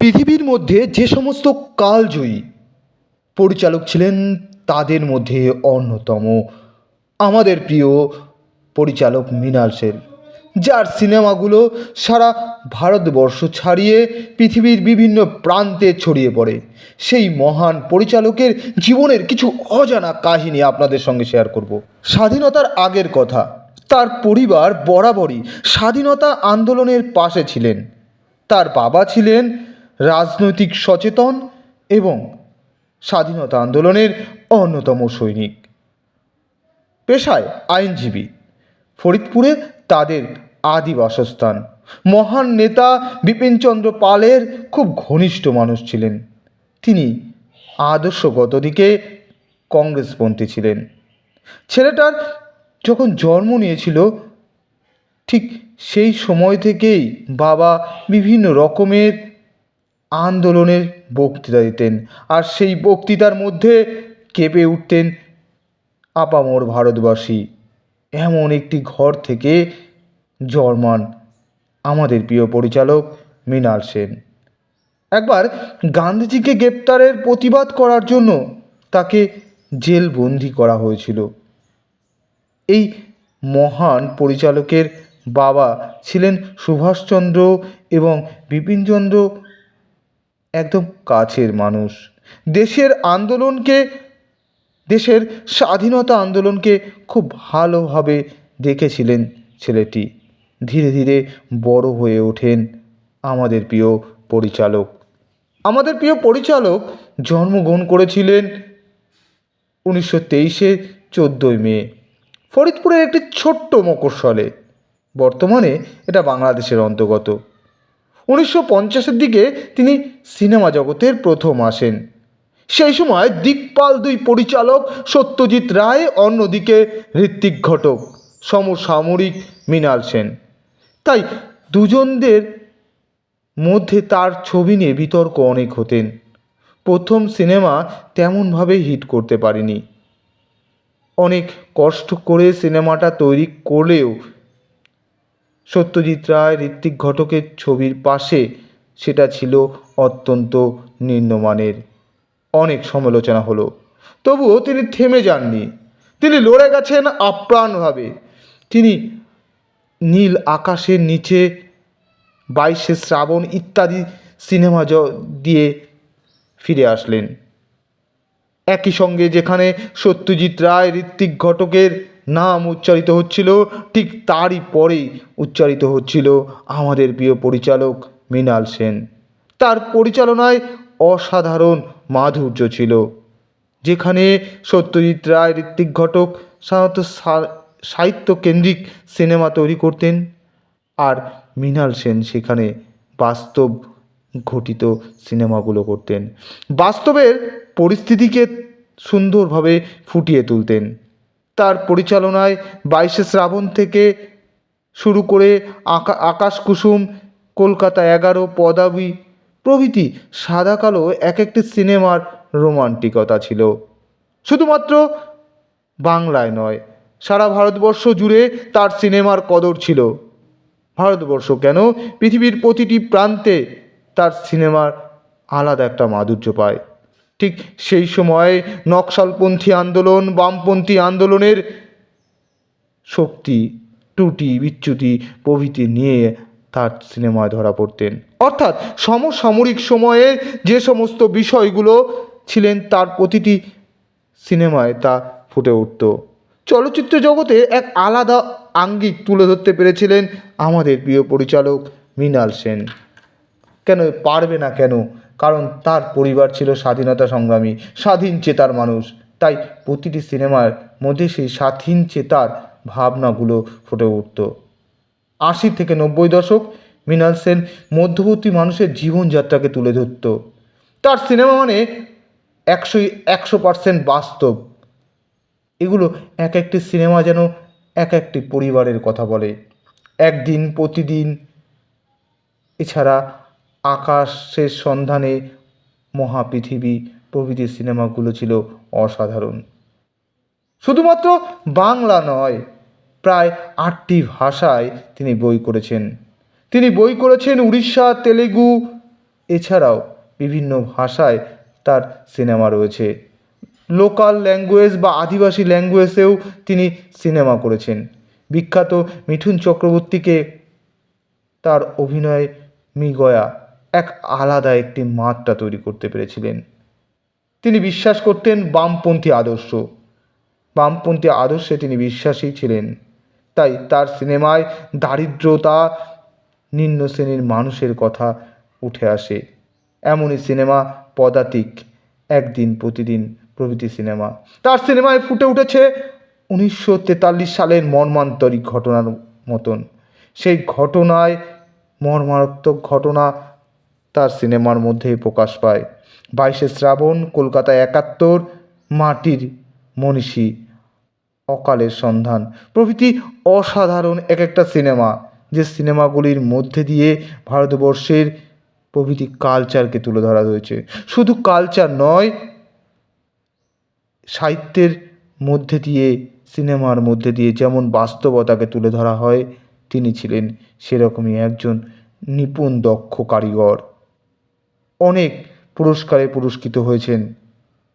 পৃথিবীর মধ্যে যে সমস্ত কালজয়ী পরিচালক ছিলেন, তাদের মধ্যে অন্যতম আমাদের প্রিয় পরিচালক মৃণাল সেন, যার সিনেমাগুলো সারা ভারতবর্ষ ছাড়িয়ে পৃথিবীর বিভিন্ন প্রান্তে ছড়িয়ে পড়ে। সেই মহান পরিচালকের জীবনের কিছু অজানা কাহিনী আপনাদের সঙ্গে শেয়ার করব। স্বাধীনতার আগের কথা, তার পরিবার বরাবরই স্বাধীনতা আন্দোলনের পাশে ছিলেন। তার বাবা ছিলেন রাজনৈতিক সচেতন এবং স্বাধীনতা আন্দোলনের অন্যতম সৈনিক। পেশায় আইনজীবী, ফরিদপুরে তাদের আদি বাসস্থান মহান নেতা বিপিনচন্দ্র পালের খুব ঘনিষ্ঠ মানুষ ছিলেন। তিনি আদর্শগত দিকে কংগ্রেসপন্থী ছিলেন। ছেলেটার যখন জন্ম নিয়েছিল, ঠিক সেই সময় থেকেই বাবা বিভিন্ন রকমের আন্দোলনের বক্তৃতা দিতেন আর সেই বক্তৃতার মধ্যে কেঁপে উঠতেন আপামর ভারতবাসী। এমন একটি ঘর থেকে জন্মান আমাদের প্রিয় পরিচালক মৃণাল সেন। একবার গান্ধীজিকে গ্রেপ্তারের প্রতিবাদ করার জন্য তাকে জেলবন্দি করা হয়েছিল। এই মহান পরিচালকের বাবা ছিলেন সুভাষচন্দ্র এবং বিপিনচন্দ্র একদম কাছের মানুষ। দেশের আন্দোলনকে, দেশের স্বাধীনতা আন্দোলনকে খুব ভালোভাবে দেখেছিলেন ছেলেটি। ধীরে ধীরে বড় হয়ে ওঠেন আমাদের প্রিয় পরিচালক। আমাদের প্রিয় পরিচালক জন্মগ্রহণ করেছিলেন উনিশশো তেইশে চোদ্দোই মে, ফরিদপুরের একটি ছোট্ট মকরস্থলে বর্তমানে এটা বাংলাদেশের অন্তর্গত। উনিশশো পঞ্চাশের দিকে তিনি সিনেমা জগতের প্রথম আসেন। সেই সময় দিকপাল দুই পরিচালক সত্যজিৎ রায়, অন্যদিকে ঋত্বিক ঘটক সমসামরিক মৃণাল সেন। তাই দুজনদের মধ্যে তার ছবি নিয়ে বিতর্ক অনেক হতেন। প্রথম সিনেমা তেমনভাবে হিট করতে পারেনি। অনেক কষ্ট করে সিনেমাটা তৈরি করলেও সত্যজিৎ রায় ঋত্বিক ঘটকের ছবির পাশে সেটা ছিল অত্যন্ত নিম্নমানের। অনেক সমালোচনা হলো। তবুও তিনি থেমে যাননি। তিনি লড়ে গেছেন আপ্রাণভাবে। তিনি নীল আকাশের নিচে বাইশে শ্রাবণ ইত্যাদি সিনেমা দিয়ে ফিরে আসলেন। একই সঙ্গে যেখানে সত্যজিৎ রায় ঋত্বিক ঘটকের নাম উচ্চারিত হচ্ছিল, ঠিক তারই পরেই উচ্চারিত হচ্ছিল আমাদের প্রিয় পরিচালক মৃণাল সেন। তার পরিচালনায় অসাধারণ মাধুর্য ছিল, যেখানে সত্যজিৎ রায় ঋত্বিক ঘটক সাধারণত সাহিত্য কেন্দ্রিক সিনেমা তৈরি করতেন আর মৃণাল সেন সেখানে বাস্তব ঘটিত সিনেমাগুলো করতেন। বাস্তবের পরিস্থিতিকে সুন্দরভাবে ফুটিয়ে তুলতেন। তার পরিচালনায় বাইশে শ্রাবণ থেকে শুরু করে আকা, আকাশ কুসুম, কলকাতা এগারো, পদাবি প্রভৃতি সাদা কালো এক একটি সিনেমার রোমান্টিকতা ছিল। শুধুমাত্র বাংলায় নয়, সারা ভারতবর্ষ জুড়ে তার সিনেমার কদর ছিল। ভারতবর্ষ কেন? পৃথিবীর প্রতিটি প্রান্তে তার সিনেমার আলাদা একটা মাধুর্য পায়। ঠিক সেই সময় নকশালপন্থী আন্দোলন, বামপন্থী আন্দোলনের শক্তি, ত্রুটি, বিচ্যুতি প্রভৃতি নিয়ে তার সিনেমায় ধরা পড়তেন। অর্থাৎ সমসাময়িক সময়ে যে সমস্ত বিষয়গুলো ছিলেন তার প্রতিটি সিনেমায় তা ফুটে উঠত। চলচ্চিত্র জগতে এক আলাদা আঙ্গিক তুলে ধরতে পেরেছিলেন আমাদের প্রিয় পরিচালক মৃণাল সেন। কেন পারবে না কেন? কারণ তার পরিবার ছিল স্বাধীনতা সংগ্রামী, স্বাধীন চেতার মানুষ। তাই প্রতিটি সিনেমার মধ্যে সেই স্বাধীন চেতার ভাবনাগুলো ফুটে উঠত। আশি থেকে নব্বই দশক মৃণাল সেন মধ্যবর্তী মানুষের জীবনযাত্রাকে তুলে ধরত। তার সিনেমা মানে একশোই, একশো পার্সেন্ট বাস্তব। এগুলো এক একটি সিনেমা যেন এক একটি পরিবারের কথা বলে। একদিন, প্রতিদিন, এছাড়া আকাশের সন্ধানে মহাপৃথিবী, প্রভৃতি সিনেমাগুলো ছিল অসাধারণ। শুধুমাত্র বাংলা নয়, প্রায় আটটি ভাষায় তিনি বই করেছেন। তিনি বই করেছেন উড়িষ্যা, তেলেগু, এছাড়াও বিভিন্ন ভাষায় তার সিনেমা রয়েছে। লোকাল ল্যাঙ্গুয়েজ বা আদিবাসী ল্যাঙ্গুয়েজেও তিনি সিনেমা করেছেন। বিখ্যাত মিঠুন চক্রবর্তীকে তার অভিনয় মৃগয়া এক আলাদা একটি মাত্রা তৈরি করতে পেরেছিলেন। তিনি বিশ্বাস করতেন বামপন্থী আদর্শ। বামপন্থী আদর্শে তিনি বিশ্বাসী ছিলেন। তাই তার সিনেমায় দারিদ্রতা নিম্ন শ্রেণির মানুষের কথা উঠে আসে। এমনই সিনেমা পদাতিক, একদিন প্রতিদিন প্রভৃতি সিনেমা। তার সিনেমায় ফুটে উঠেছে উনিশশো তেতাল্লিশ সালের মর্মান্তরিক ঘটনার মতন। সেই ঘটনায় মর্মারাত্মক ঘটনা তার সিনেমার মধ্যেই প্রকাশ পায়। বাইশে শ্রাবণ কলকাতা একাত্তর, মাটির মনীষী, অকালের সন্ধান। প্রভৃতি অসাধারণ এক একটা সিনেমা, যে সিনেমাগুলির মধ্যে দিয়ে ভারতবর্ষের প্রভৃতি কালচারকে তুলে ধরা হয়েছে। শুধু কালচার নয়, সাহিত্যের মধ্যে দিয়ে, সিনেমার মধ্যে দিয়ে যেমন বাস্তবতাকে তুলে ধরা হয়, তিনি ছিলেন সেরকমই একজন নিপুণ দক্ষ কারিগর। অনেক পুরস্কারে পুরস্কৃত হয়েছেন।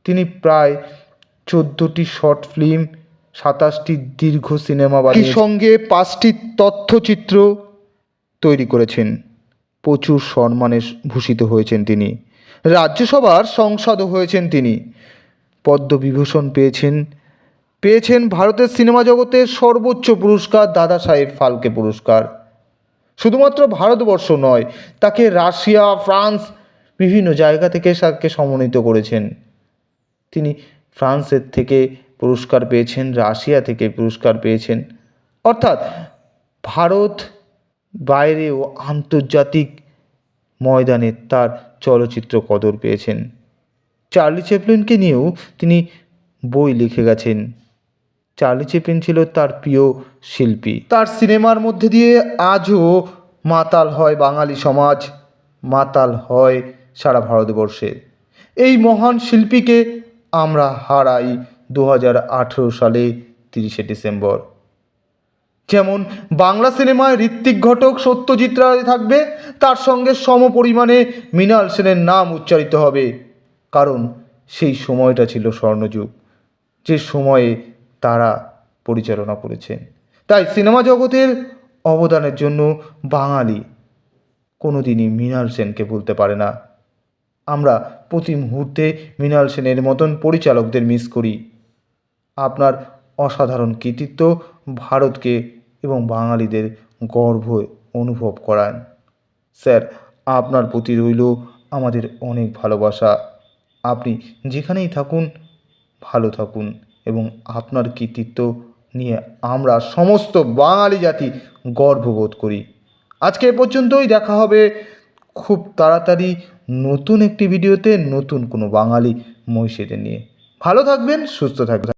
তিনি প্রায় চোদ্দোটি শর্ট ফিল্ম, সাতাশটি দীর্ঘ সিনেমা বানিয়ে সঙ্গে পাঁচটি তথ্যচিত্র তৈরি করেছেন। প্রচুর সম্মানে ভূষিত হয়েছেন তিনি। রাজ্যসভার সংসদও হয়েছেন তিনি। পদ্মবিভূষণ পেয়েছেন। পেয়েছেন ভারতের সিনেমা জগতের সর্বোচ্চ পুরস্কার, দাদা সাহেব ফালকে পুরস্কার। শুধুমাত্র ভারতবর্ষ নয়, তাকে রাশিয়া, ফ্রান্স বিভিন্ন জায়গা থেকে তাকে সমন্বিত করেছেন। তিনি ফ্রান্সের থেকে পুরস্কার পেয়েছেন, রাশিয়া থেকে পুরস্কার পেয়েছেন। অর্থাৎ ভারত বাইরেও আন্তর্জাতিক ময়দানে তার চলচ্চিত্র কদর পেয়েছেন। চার্লি চ্যাপলিনকে নিয়েও তিনি বই লিখে গেছেন। চার্লি চ্যাপলিন ছিল তার প্রিয় শিল্পী। তার সিনেমার মধ্যে দিয়ে আজও মাতাল হয় বাঙালি সমাজ, মাতাল হয় সারা ভারতবর্ষে। এই মহান শিল্পীকে আমরা হারাই দু হাজার আঠেরো সালে তিরিশে ডিসেম্বর। যেমন বাংলা সিনেমায় ঋত্বিক ঘটক, সত্যজিৎ রায় থাকবে, তার সঙ্গে সম পরিমাণে মৃণাল সেনের নাম উচ্চারিত হবে। কারণ সেই সময়টা ছিল স্বর্ণযুগ, যে সময়ে তারা পরিচালনা করেছেন। তাই সিনেমা জগতের অবদানের জন্য বাঙালি কোনোদিনই মৃণাল সেনকে ভুলতে পারে না। আমরা প্রতি মুহূর্তে মৃণাল সেনের মতন পরিচালকদের মিস করি। আপনার অসাধারণ কৃতিত্ব ভারতকে এবং বাঙালিদের গর্ব অনুভব করান। স্যার, আপনার প্রতি রইল আমাদের অনেক ভালোবাসা। আপনি যেখানেই থাকুন, ভালো থাকুন এবং আপনার কৃতিত্ব নিয়ে আমরা সমস্ত বাঙালি জাতি গর্ববোধ করি। আজকে এ পর্যন্তই, দেখা হবে খুব তাড়াতাড়ি নতুন একটি ভিডিওতে নতুন কোনো বাঙালি মহিষেদের নিয়ে। ভালো থাকবেন সুস্থ থাকবেন।